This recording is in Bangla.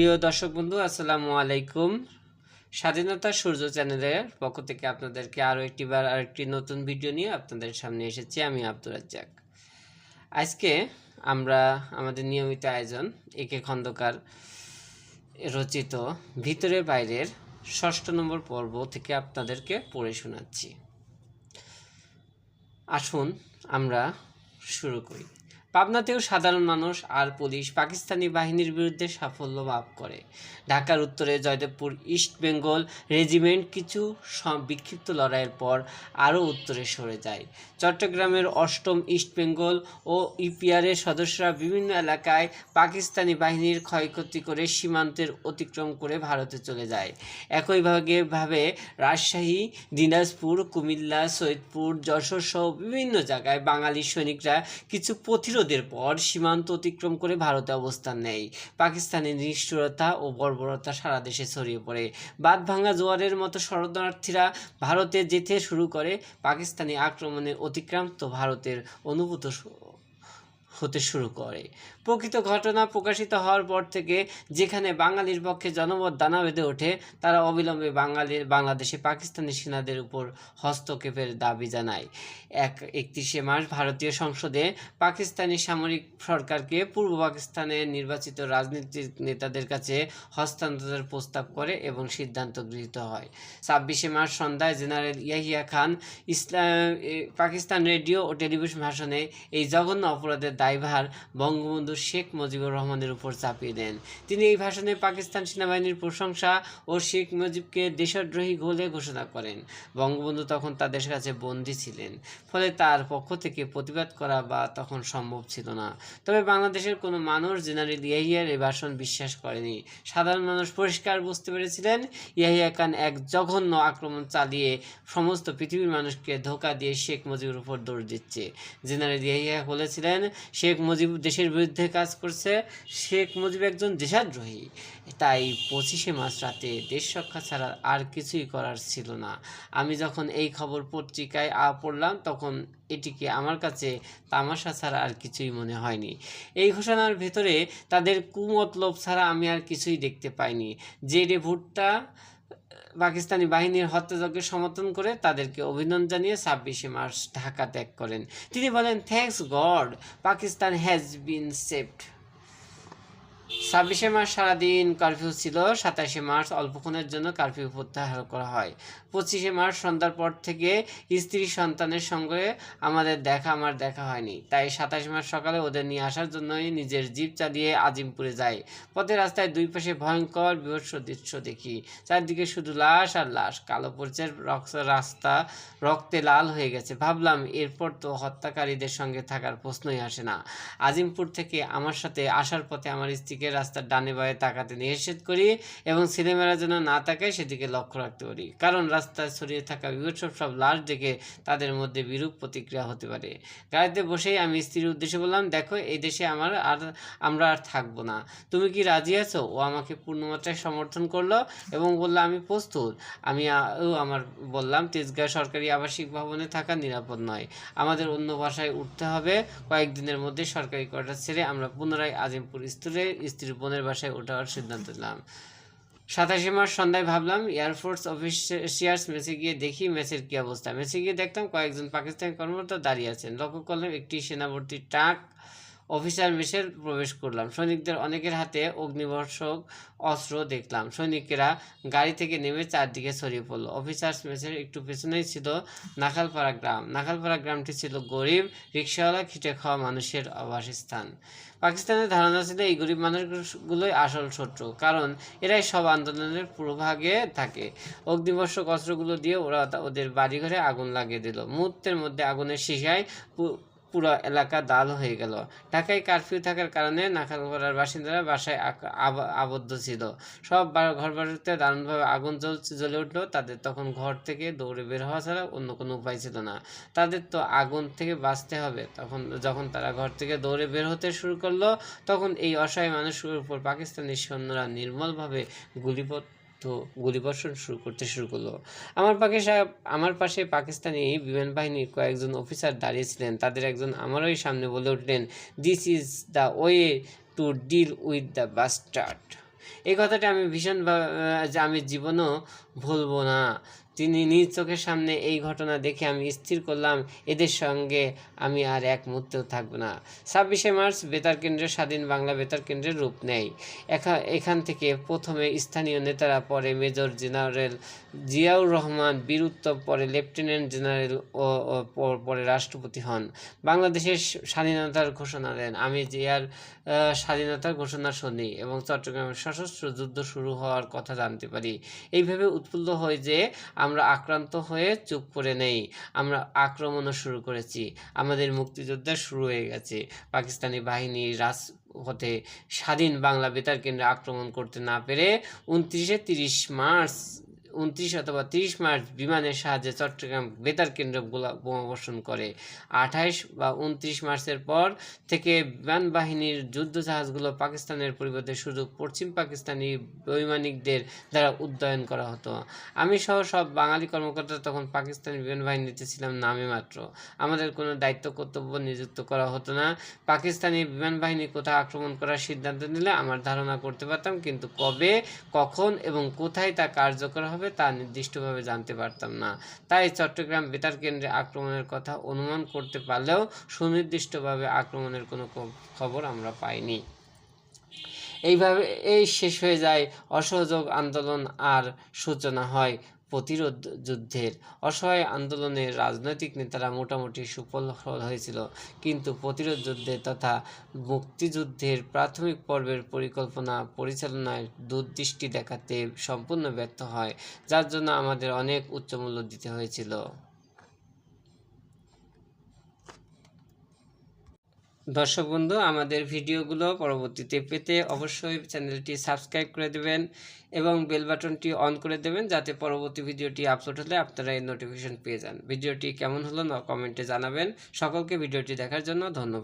প্রিয় দর্শক বন্ধু, আসসালামু আলাইকুম। স্বাধীনতা সূর্য চ্যানেলের পক্ষ থেকে আপনাদেরকে আরও একটিবার আরেকটি নতুন ভিডিও নিয়ে আপনাদের সামনে এসেছি, আমি আব্দুর রাজ্জাক। আজকে আমরা, আমাদের নিয়মিত আয়োজন একে খন্দকার রচিত ভিতরে বাইরের ষষ্ঠ নম্বর পর্ব থেকে আপনাদেরকে পড়ে শোনাচ্ছি। আসুন আমরা শুরু করি। পাবনাতেও সাধারণ মানুষ আর পুলিশ পাকিস্তানি বাহিনীর বিরুদ্ধে সাফল্য লাভ করে। ঢাকার উত্তরে জয়দেবপুর, ইস্ট বেঙ্গল রেজিমেন্ট কিছু বিক্ষিপ্ত লড়াইয়ের পর আরও উত্তরে সরে যায়। চট্টগ্রামের অষ্টম ইস্ট বেঙ্গল ও ইপিআরের সদস্যরা বিভিন্ন এলাকায় পাকিস্তানি বাহিনীর ক্ষয়ক্ষতি করে সীমান্তের অতিক্রম করে ভারতে চলে যায়। একইভাবে ভাবে রাজশাহী, দিনাজপুর, কুমিল্লা, সৈয়দপুর, যশোর সহ বিভিন্ন জায়গায় বাঙালি সৈনিকরা কিছু প্রতিরোধের পর সীমান্ত অতিক্রম করে ভারতে অবস্থান নেয়। পাকিস্তানের নিষ্ঠুরতা ও বর্বরতা সারা দেশে ছড়িয়ে পড়ে। বাদ ভাঙা জোয়ারের মতো শরণার্থীরা ভারতে যেতে শুরু করে। পাকিস্তানি আক্রমণে অতিক্রান্ত ভারতের অনুভূত হতে শুরু করে। প্রকৃত ঘটনা প্রকাশিত হওয়ার পর থেকে যেখানে বাঙালির পক্ষে জনমত দানা বেঁধে ওঠে, তারা অবিলম্বে বাঙালির বাংলাদেশে পাকিস্তানি সেনাদের উপর হস্তক্ষেপের দাবি জানায়। এক, একত্রিশে মার্চ ভারতীয় সংসদে পাকিস্তানি সামরিক সরকারকে পূর্ব পাকিস্তানের নির্বাচিত রাজনীতিক নেতাদের কাছে হস্তান্তরের প্রস্তাব করে এবং সিদ্ধান্ত গৃহীত হয়। ছাব্বিশে মার্চ সন্ধ্যায় জেনারেল ইয়াহিয়া খান ইসলাম পাকিস্তান রেডিও ও টেলিভিশন ভাষণে এই জঘন্য অপরাধের দায়ভার বঙ্গবন্ধু শেখ মুজিবুর রহমানের উপর চাপিয়ে দেন। তিনি এই ভাষণে পাকিস্তান সেনাবাহিনীর প্রশংসা ও শেখ মুজিবকে দেশদ্রোহী বলে ঘোষণা করেন। বঙ্গবন্ধু তখন তাদের কাছে বন্দী ছিলেন, ফলে তার পক্ষ থেকে প্রতিবাদ করা বা তখন সম্ভব ছিল না। তবে বাংলাদেশের কোনো মানুষ জেনারেল ইয়াহিয়ার এই ভাষণ বিশ্বাস করেনি। সাধারণ মানুষ পরিষ্কার বুঝতে পেরেছিলেন, ইয়াহিয়া খান এক জঘন্য আক্রমণ চালিয়ে সমস্ত পৃথিবীর মানুষকে ধোকা দিয়ে শেখ মুজিবের উপর দৌড় দিচ্ছে। জেনারেল ইয়াহিয়া বলেছিলেন শেখ মুজিব দেশের বিরুদ্ধে কাজ করছে। শেখ মুজিব একজন দেশাদ্রোহী। তাই পঁচিশে মার্চ রাতে দেশ রক্ষা ছাড়া আর কিছুই করার ছিল না। আমি যখন এই খবর পত্রিকায় আ পড়লাম, তখন এটিকে আমার কাছে তামাশা ছাড়া আর কিছুই মনে হয়নি। এই ঘোষণার ভেতরে তাদের কুমতলব ছাড়া আমি আর কিছুই দেখতে পাইনি। যে রে ভুট্টা পাকিস্তানি বাহিনীর হত্যাযজ্ঞের সমর্থন করে তাদেরকে অভিনন্দন জানিয়ে ছাব্বিশে মার্চ ঢাকা ত্যাগ করেন। তিনি বলেন thanks God Pakistan has been saved ছাব্বিশে মার্চ সারাদিন কারফিউ ছিল সাতাশে মার্চ অল্পক্ষণের জন্য কারফিউ প্রত্যাহার করা হয়। পঁচিশে মার্চ সন্ধ্যার পর থেকে স্ত্রী সন্তানের সঙ্গে আমাদের দেখা আমার দেখা হয়নি। তাই সাতাশে মার্চ সকালে ওদের নিয়ে আসার জন্যই নিজের জিপ চালিয়ে আজিমপুরে যায় পথে রাস্তায় দুই পাশে ভয়ঙ্কর বিভৎস দৃশ্য দেখি। চারদিকে শুধু লাশ আর লাশ। কালো পরিচয়ের রক্ত- রাস্তা, রক্তে লাল হয়ে গেছে। ভাবলাম, এরপর তো হত্যাকারীদের সঙ্গে থাকার প্রশ্নই আসে না। আজিমপুর থেকে আমার সাথে আসার পথে আমার স্ত্রীকে রাস্তার ডানে বায়ে তাকাতে নিষেধ করি এবং ছেলেমেয়েরা যেন না তাকায় সেদিকে লক্ষ্য রাখতে পারি। কারণ রাস্তায় ছড়িয়ে থাকা বিভৎস সব লাশ দেখে তাদের মধ্যে বিরূপ প্রতিক্রিয়া হতে পারে। গাড়িতে বসেই আমি স্ত্রীর উদ্দেশ্যে বললাম, দেখো, এই দেশে আমার আর, আমরা আর থাকব না। তুমি কি রাজি আছো? ও আমাকে পূর্ণমাত্রায় সমর্থন করল এবং বলল, আমি প্রস্তুত। আমি আমার, বললাম, তেজগাঁও সরকারি আবাসিক ভবনে থাকা নিরাপদ নয়। আমাদের অন্য ভাষায় উঠতে হবে। কয়েকদিনের মধ্যে সরকারি কোয়ার্টার ছেড়ে আমরা পুনরায় আজিমপুর স্তরে স্ত্রীর বোনের বাসায় ওঠার সিদ্ধান্ত নিলাম। সাতাশে মাস সন্ধ্যায় ভাবলাম এয়ারফোর্স অফিসিয়ার্স মেসে গিয়ে দেখি মেসের কী অবস্থা। মেসে গিয়ে দেখতাম কয়েকজন পাকিস্তানি কর্মকর্তা দাঁড়িয়ে আছেন। লক্ষ্য করলাম একটি সেনাভর্তি ট্রাক অফিসার মেসের প্রবেশ করলাম। সৈনিকদের অনেকের হাতে অগ্নিবর্ষক অস্ত্র দেখলাম। সৈনিকেরা গাড়ি থেকে নেমে চারদিকে ছড়িয়ে পড়ল। অফিসার্স মেসের একটু পেছনেই ছিল নাখালপাড়া গ্রাম। নাখালপাড়া গ্রামটি ছিল গরিব, রিক্সাওয়ালা, খিটে খাওয়া মানুষের আবাসস্থান। পাকিস্তানের ধারণা ছিল এই গরিব মানুষগুলোই আসল শত্রু, কারণ এরাই সব আন্দোলনের পূর্বভাগে থাকে। অগ্নিবর্ষক অস্ত্রগুলো দিয়ে ওরা ওদের বাড়িঘরে আগুন লাগিয়ে দিল। মুহূর্তের মধ্যে আগুনের শিখায় পুরো এলাকা দাল হয়ে গেল। ঢাকায় কারফিউ থাকার কারণে নাখালপাড়ার বাসিন্দারা বাসায় আবদ্ধ ছিল। সব ঘর বাড়িতে দারুণভাবে আগুন জ্বলছে জ্বলে উঠল। তাদের তখন ঘর থেকে দৌড়ে বের হওয়া ছাড়া অন্য কোনো উপায় ছিল না। তাদের তো আগুন থেকে বাঁচতে হবে। তখন যখন তারা ঘর থেকে দৌড়ে বের হতে শুরু করল, তখন এই অসহায় মানুষের উপর পাকিস্তানি সৈন্যরা নির্মলভাবে গুলিপথ তো গুলিবর্ষণ শুরু করতে শুরু করল। আমার পাশে সা- আমার পাশে পাকিস্তানি বিমান বাহিনীর কয়েকজন অফিসার দাঁড়িয়েছিলেন। তাদের একজন আমারই সামনে বলে উঠলেন this is the way to deal with the bastard এই কথাটা আমি ভীষণ আমি জীবনও ভুলবো না। তিনি নিজ চোখের সামনে এই ঘটনা দেখে আমি স্থির করলাম, এদের সঙ্গে আমি আর এক মুহূর্তেও থাকব না। ছাব্বিশে মার্চ বেতার কেন্দ্রের স্বাধীন বাংলা বেতার কেন্দ্রের রূপ নেয় এখান থেকে প্রথমে স্থানীয় নেতারা পরে মেজর জেনারেল জিয়াউর রহমান বীর উত্তম পরে লেফটেন্যান্ট জেনারেল ও পরে রাষ্ট্রপতি হন। বাংলাদেশের স্বাধীনতার ঘোষণা দেন। আমি জিয়ার স্বাধীনতার ঘোষণা শুনি এবং চট্টগ্রামের সশস্ত্র যুদ্ধ শুরু হওয়ার কথা জানতে পারি। এইভাবে উৎফুল্ল হয় যে আমরা আক্রান্ত হয়ে চুপ করে নেই। আমরা আক্রমণও শুরু করেছি। আমাদের মুক্তিযোদ্ধা শুরু হয়ে গেছে। পাকিস্তানি বাহিনী রাজ হতে স্বাধীন বাংলা বেতার কেন্দ্রে আক্রমণ করতে না পেরে উনত্রিশে তিরিশ মার্চ উনত্রিশ অথবা তিরিশ মার্চ বিমানের সাহায্যে চট্টগ্রাম বেতার কেন্দ্র গোলা বোমাবর্ষণ করে। আঠাইশ বা উনত্রিশ মার্চের পর থেকে বিমান বাহিনীর যুদ্ধ জাহাজগুলো পাকিস্তানের পরিবর্তে শুধু পশ্চিম পাকিস্তানি বৈমানিকদের দ্বারা উদ্যয়ন করা হতো। আমি সহ সব বাঙালি কর্মকর্তা তখন পাকিস্তানি বিমান বাহিনীতে ছিলাম নামে মাত্র। আমাদের কোনো দায়িত্ব, কর্তব্য নিযুক্ত করা হতো না। পাকিস্তানি বিমান বাহিনী কোথায় আক্রমণ করার সিদ্ধান্ত নিলে আমার ধারণা করতে পারতাম, কিন্তু কবে, কখন এবং কোথায় তা কার্যকর হবে তা নির্দিষ্টভাবে জানতে পারতাম না। তাই চট্টগ্রাম বেতার কেন্দ্রে আক্রমণের কথা অনুমান করতে পারলেও সুনির্দিষ্টভাবে আক্রমণের কোনো খবর আমরা পাইনি। এইভাবে এই শেষ হয়ে যায় অসহযোগ আন্দোলন আর সূচনা হয়। প্রতিরোধ যুদ্ধের অসহায় আন্দোলনে রাজনৈতিক নেতারা মোটামুটি সুফল হয়েছিল। কিন্তু প্রতিরোধ যুদ্ধে তথা মুক্তিযুদ্ধের প্রাথমিক পর্বের পরিকল্পনা পরিচালনায় দূরদৃষ্টি দেখাতে সম্পূর্ণ ব্যর্থ হয়, যার জন্য আমাদের অনেক উচ্চমূল্য দিতে হয়েছিল। দর্শক বন্ধু, আমাদের ভিডিওগুলো পরবর্তীতে পেতে অবশ্যই চ্যানেলটি সাবস্ক্রাইব করে দেবেন এবং বেল বাটনটি অন করে দেবেন যাতে পরবর্তী ভিডিওটি আপলোড হলে আপনারা এই নোটিফিকেশন পেয়ে যান। ভিডিওটি কেমন হলো না কমেন্টে জানাবেন। সকলকে ভিডিওটি দেখার জন্য ধন্যবাদ।